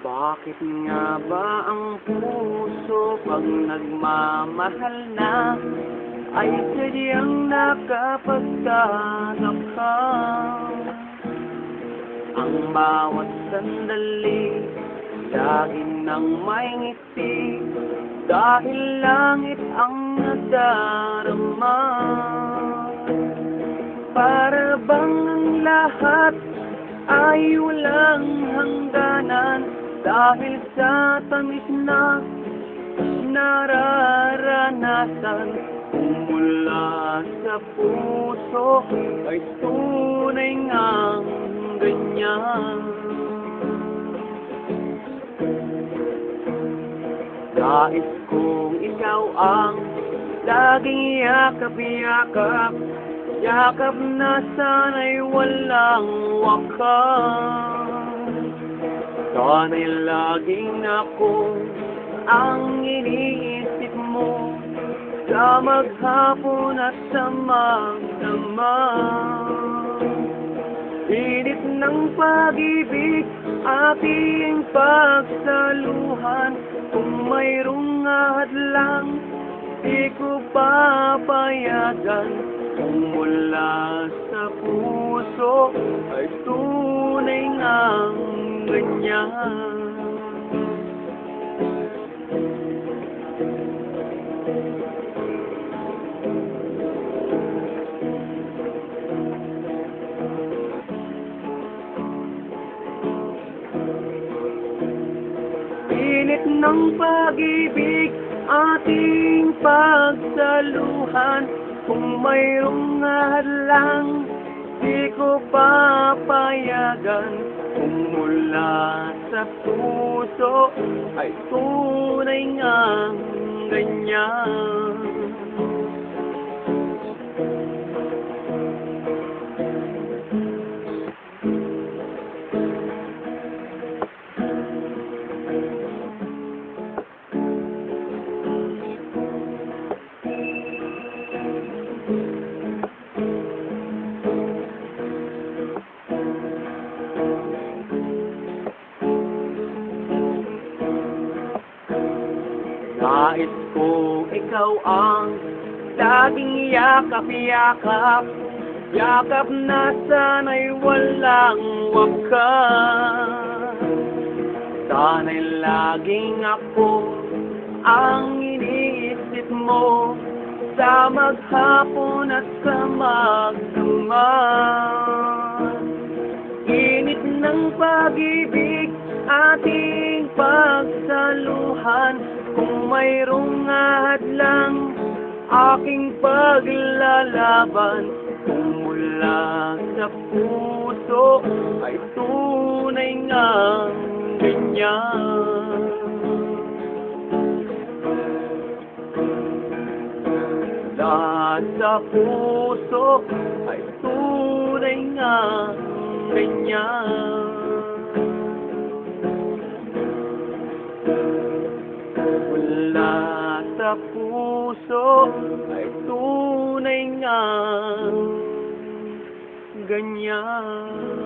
Bakit nga ba ang puso pag nagmamahal na ay sadyang nakapagtanap ka? Ang bawat sandali lagi nang may ngiti dahil langit ang nadarama. Para bang ang lahat ay walang hangganan dahil sa tamis na nararanasan mula sa puso ay tunay ngang ganyan. Nais kong ikaw ang laging yakap-yakap Yakap na sana'y walang wakas Sana'y laging ako ang iniisip mo? Sa maghapon at sa magdamag Init ng pag-ibig, ating pagsaluhan. Kung mayroong hadlang, di ko papayagan. Kung mula sa puso ay tunay ngang ganyan Init ng pag-ibig, ating pagsaluhan. Kung mayroong hadlang, di ko papayagan Kung sa puso. Ay tunay ngang ganyan ikaw ang laging yakap-yakap. Yakap na sana'y walang wakas Sana'y laging ako ang iniisip mo Sa maghapon at sa magdamag Init ng pag-ibig, ating pagsaluhan mayroong hadlang, aking paglalaban. Kung mula sa puso ay tunay ngang ganyan. Lahat sa puso ay tunay ngang ganyan sa puso ay tunay nga. Ganyan